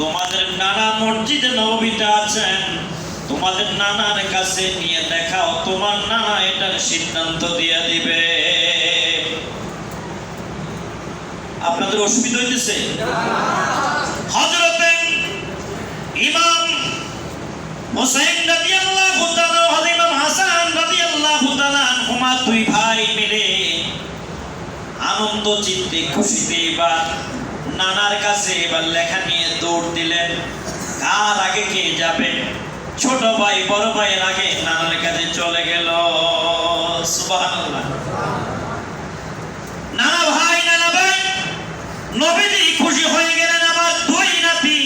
তোমাদের নানা মসজিদে নবীটা আছেন। তোমাদের নানার কাছে নিয়ে দেখাও, তোমার নানা এটার সিদ্ধান্ত দিয়ে দিবে। আপনাদের অসুবিধা হইতেছে? হজরতে ইমাম হোসেন হাসান রাদিয়াল্লাহু দুই ভাই মিলে আনন্দ, চিত্তে, খুশিতে এবার নানার কাছে এবার লেখা নিয়ে দৌড় দিলেন। কার আগে কে যাবে? ছোট ভাই, বড় ভাইয়ের আগে নানার কাছে চলে গেল। নানা ভাই নানা ভাই নবীজি খুশি হয়ে গেলেন আমার দুই নাতি।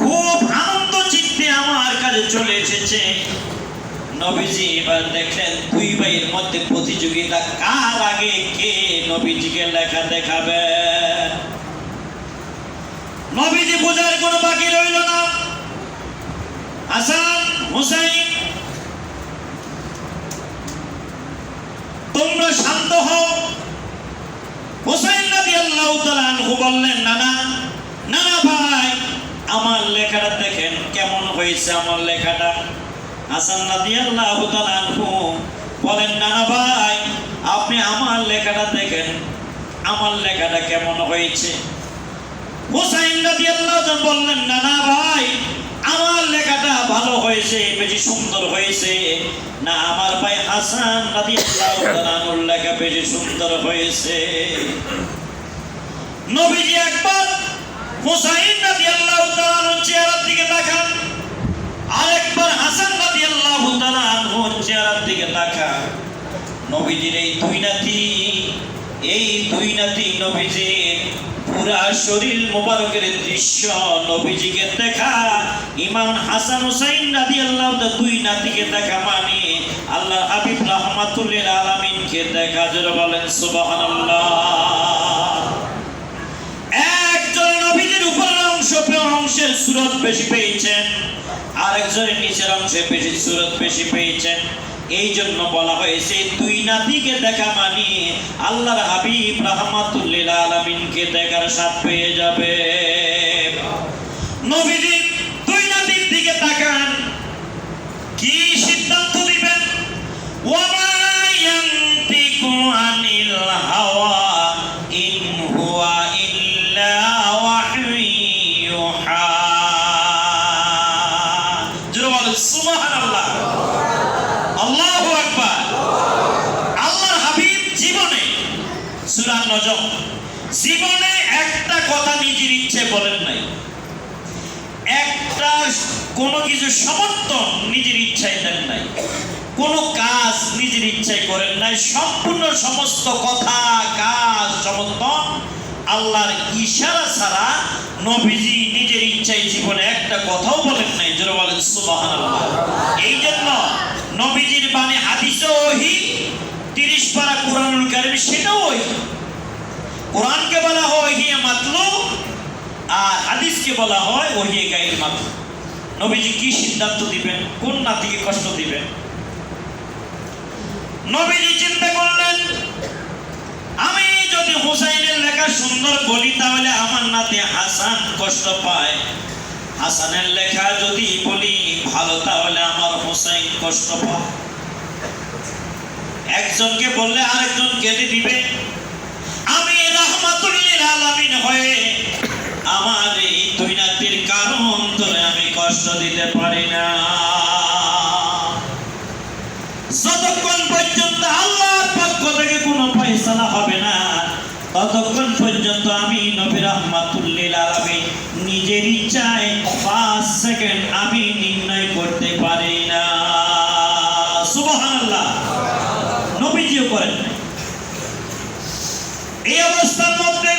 খুব আনন্দ চিত্তে আমার কাছে চলে এসেছে। নবীজি এবার দেখলেন দুই ভাইয়ের মধ্যে প্রতিযোগিতা কার আগে কে নবীজিকে লেখা দেখাবে? নবীজি বোঝার কোনো বাকি রইল না। হাসান হুসাইন, তোমরা শান্ত হও। হুসাইন রাদিয়াল্লাহু তাআলা আনহু বললেন, নানা নানা ভাই, আমার লেখাটা দেখেন, কেমন হয়েছে আমার লেখাটা? হাসান রাদিয়াল্লাহু তাআলা আনহু বলেন, নানা ভাই, আপনি আমার লেখাটা দেখেন, আমার লেখাটা কেমন হয়েছে? হুসাইন রাদিয়াল্লাহু তাআলা বললেন, নানা ভাই, আমার লেখাটা ভালো হয়েছে, বেশি সুন্দর হয়েছে। না, আমার ভাই হাসান রাদিয়াল্লাহু তাআলা আনহুর লেখা বেশি সুন্দর হয়েছে। নবীজি একবার হুসাইন রাদিয়াল্লাহু তাআলা আনহুর চেহারার দিকে তাকান, আরেকবার হাসান রাদিয়াল্লাহু তাআলা আনহুর চেহারার দিকে তাকান। নবীজির এই দুই নাতি, এই দুই নাতি নবীজির মানে অংশের সুরত বেশি পেয়েছেন আরেকজনের নিচের অংশে বেশি সুরত বেশি পেয়েছেন। এই জন্য বলা হয়েছে, দুই নাতিকে দেখা মানি আল্লাহর হাবিব রাহমাতুল্লিল আলামিনকে দেখার স্বাদ পেয়ে যাবে। নবীজি দুই নাতির দিকে তাকান। কি সিদ্ধান্ত দিবেন ওয়ামা ইয়ান্তিকু আনিল হাওয়া, ইন হুয়া বলেন নাই। একটা কোনো কিছু সমর্থন নিজের ইচ্ছায় দেন নাই। কোনো কাজ নিজের ইচ্ছায় করেন নাই। সম্পূর্ণ সমস্ত কথা, কাজ, সমর্থন আল্লাহর ইশারা ছাড়া নবীজি নিজের ইচ্ছায় জীবনে একটা কথাও বলেন নাই। জোরে বলেন, সুবহানাল্লাহ। এই জন্য নবীজির বাণী হাদিসও ওহি, তিরিশ পারা কোরআনুল কারিম সেটাও ওহি। কোরআনকে বলা হয় হিয়ে মাতলু আর হাদিসকে বলা হয় ওহিয়ে গাইর মাত্র নবীজি কি সিদ্ধান্ত দিবেন? কোন নাতিকে কষ্ট দিবেন? নবীজি চিন্তা করলেন, আমি যদি হুসাইনের লেখা সুন্দর বলি, তাহলে আমার নাতি হাসান কষ্ট পায়। হাসানের লেখা যদি বলি ভালো, তাহলে আমার হুসাইন কষ্ট পায়। একজনকে বললে আরেকজন কেটে দিবে আমি রহমাতুল্লিল আলামিন হয়ে আমার এই দুই নাতির কারণ ধরে আমি কষ্ট দিতে পারি না। যতক্ষণ পর্যন্ত আল্লাহর পক্ষ থেকে কোনো ফয়সালা হবে না, ততক্ষণ পর্যন্ত আমি নবী রহমাতুল্লিল আলামিন নিজের ইচ্ছায় পাঁচ সেকেন্ড আমি নির্ণয় করতে পারি না। সুবহানাল্লাহ। নবীজিও করেন এই অবস্থার মধ্যে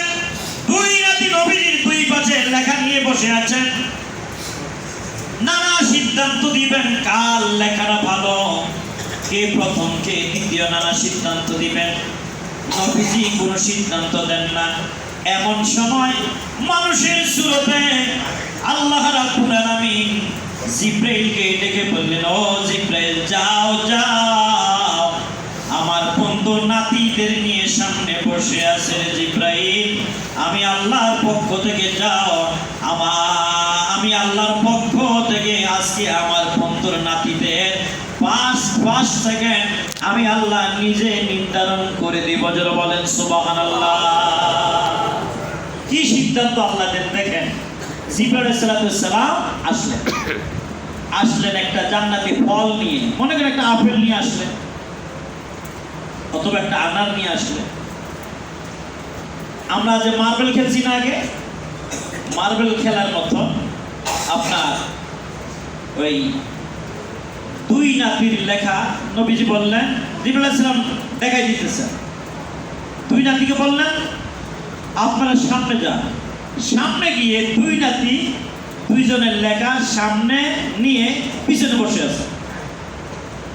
দুই রাতি নবীজির দুই পাশে লেখা নিয়ে বসে আছেন। নানা সিদ্ধান্ত দিবেন, কার লেখাটা ভালো? কে প্রথম, কে দ্বিতীয়? নানা সিদ্ধান্ত দিবেন। নবীজি কোনো সিদ্ধান্ত দেন না। এমন সময় মানুষের সুরতে আল্লাহ রাব্বুল আলামিন জিব্রাইলকে ডেকে বললেন, ও জিব্রাইল, যাও যাও। আমার বন্ধু নাতিদের নিয়ে সামনে বসে আছে জিব্রাইল। আমি আল্লাহর পক্ষ থেকে যাও। আমার আমি আল্লাহর পক্ষ আজকে আমার বন্ধুর নাতিদের পাঁচ পাঁচ সেকেন্ড আমি আল্লাহ নিজে নির্ধারণ করে দিব। যারা বলেন সুবাহান আল্লাহ কি সিদ্ধান্ত আল্লাহ দেন? দেখেন সালাম আসলেন। আসলেন একটা জান্নাতি ফল নিয়ে, মনে করেন একটা আপেল নিয়ে আসলেন, অথবা একটা আনার নিয়ে আসলেন। আমরা যে মার্বেল খেলছি না আগে, মার্বেল খেলার মতো আপনার ওই দুই নাতির লেখা নবীজি বললেন সালাম দেখাই দিতেছে। দুই নাতিকে বললেন, আপনারা সামনে যান। সামনে গিয়ে দুই নাতি দুইজনের লেখা সামনে নিয়ে পিছনে বসে আছে।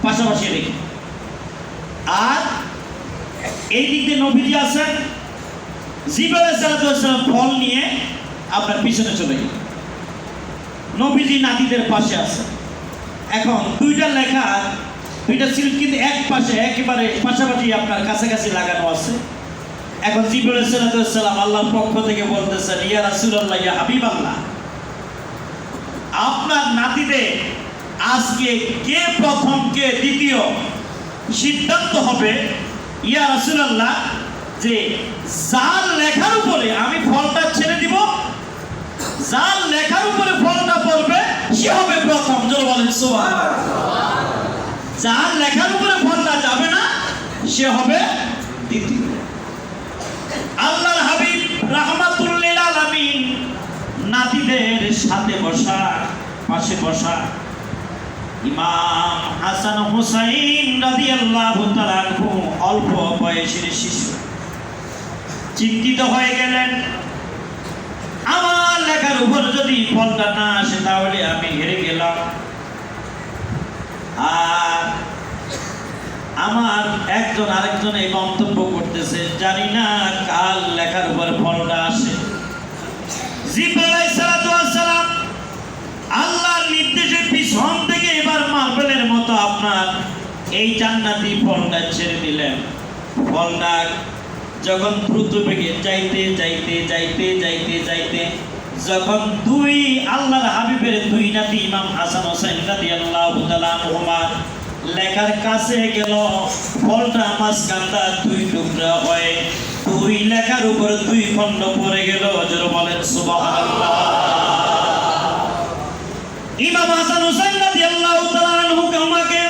পাশাপাশি রেখে আর এই দিক দিয়ে নবীজি আছেন জিবাল সালাম ফল নিয়ে আপনার পিছনে চলে গেল নবীজি নাতিদের পাশে আছে। এখন দুইটা লেখা, দুইটা সিল কিন্তু এক পাশে, একেবারে পাশাপাশি আপনার কাছাকাছি লাগানো আছে। এখন জিবুল সালাম আল্লাহর পক্ষ থেকে বলতেছেন, ইয়া রাসূলুল্লাহ, ইয়া হাবিবাল্লাহ, আপনার নাতিদের আজকে কে প্রথম, কে দ্বিতীয় সিদ্ধান্ত হবে? ইয়া রাসূলুল্লাহ, যে যার লেখার উপরে আমি ফলটা ছেড়ে দিব, যার লেখার উপরে ফলটা সে হবে প্রথম জোর বলেন সুবহানাল্লাহ যার লেখার উপরে ফলটা যাবে না, সে হবে দ্বিতীয়। আল্লাহর হাবিব রাহমাতুল্লিল আলামিন নাতিদের সাথে বসা, পাশে বসা। ইমাম হাসান হুসাইন রাদিয়াল্লাহু তাআলা অল্প বয়সের শিশু। চিন্তিত হয়ে গেলেন, আমার লেখার উপর যদি ফলটা না আসে, তাহলে আমি হেরে গেলাম। আর আমার একজন আরেকজন এই মন্তব্য করতেছে, জানি না কাল লেখার উপর ফলটা আসে। পিছন থেকে এবার মার্বেলের মতো আপনার এই জান্নাতি ছেড়ে দিলেন। ফলটা যখন দ্রুত বেগে যাইতে যাইতে যাইতে যাইতে যাইতে যখন দুই আল্লাহর হাবিবের দুই নাতি ইমাম হাসান হোসেন রাদিয়াল্লাহু তাআলা আনহুমা লেখার কাছে গেল, ফলটা মাঝখানটা দুই টুকরা হয় দুই লেখার উপর দুই খণ্ড পড়ে গেল, জোরে বলেন সুবহানাল্লাহ। ইমাম হাসান হোসেন রাদিয়াল্লাহু তাআলা আনহু আমাকে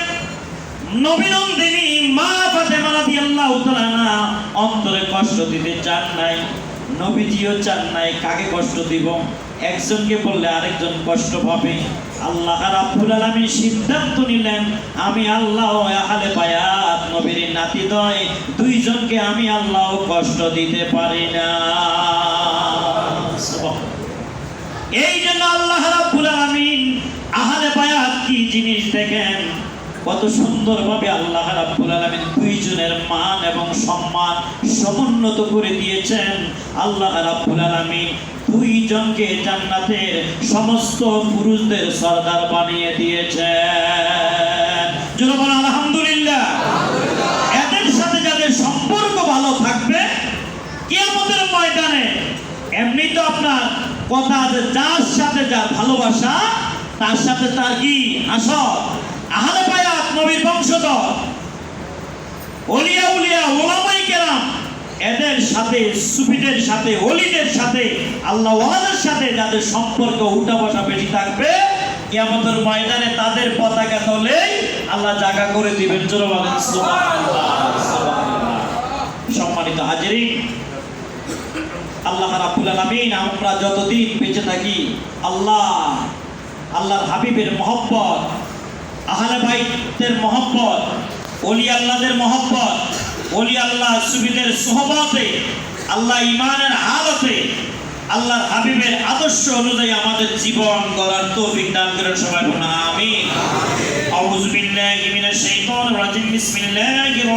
নবীনন্দিনী মা ফাতেমা রাদিয়াল্লাহু তাআলা অন্তরে কষ্ট দিতে চান নাই। নবীজিও চান নাই কাকে কষ্ট দিব? একজনকে বললে আরেকজন কষ্ট পাবে। আল্লাহ রাব্বুল আলামিন সিদ্ধান্ত নিলেন, আমি আল্লাহ আহলে বায়াত নবীর নাতি নাতিদয় দুইজনকে আমি আল্লাহ কষ্ট দিতে পারি না। এই জন্য আল্লাহ রাব্বুল আলামিন আহলে বায়াত কি জিনিস দেখেন? কত সুন্দরভাবে আল্লাহ রাব্বুল আলামিন দুইজনের মান এবং সম্মান সমুন্নত করে দিয়েছেন। আল্লাহ রাব্বুল আলামিন দুইজনকে জান্নাতের সমস্ত পুরুষদের সর্দার বানিয়ে দিয়েছেন। বলেন আলহামদুলিল্লাহ। এদের সাথে যাদের সম্পর্ক ভালো থাকবে কিয়ামতের ময়দানে এমনি তো আপনার কথা আছে যার সাথে যার ভালোবাসা তার সাথে তার কি আসর? আহলে নবীর বংশধর। ওলিয়া উলিয়া, ওলামাই কেরাম, এদের সাথে, সুফিদের সাথে, ওলিদের সাথে, আল্লাহ ওয়ালাদের সাথে যাদের সম্পর্ক উঠা বসা বেশি থাকবে, কিয়ামতের ময়দানে তাদের পতাকা তলেই আল্লাহ জায়গা করে দিবেন। সম্মানিত হাজিরিন, আল্লাহ রাব্বুল আলামিন, আমরা যতদিন বেঁচে থাকি, আল্লাহ, আল্লাহর হাবিবের মহব্বত আহলে বাইতের মহব্বত, ওলি আল্লাহদের মহব্বত, ওলি আল্লাহ সুবিদের সোহবতে, আল্লাহ ইমানের হালতে আল্লাহ হাবিবের আদর্শ অনুযায়ী আমাদের জীবন গড়ার তৌফিক দান করেন সবাই বলুন, আমিন। আউযু বিল্লাহি মিনাশ শাইতানির রাজিম, বিসমিল্লাহির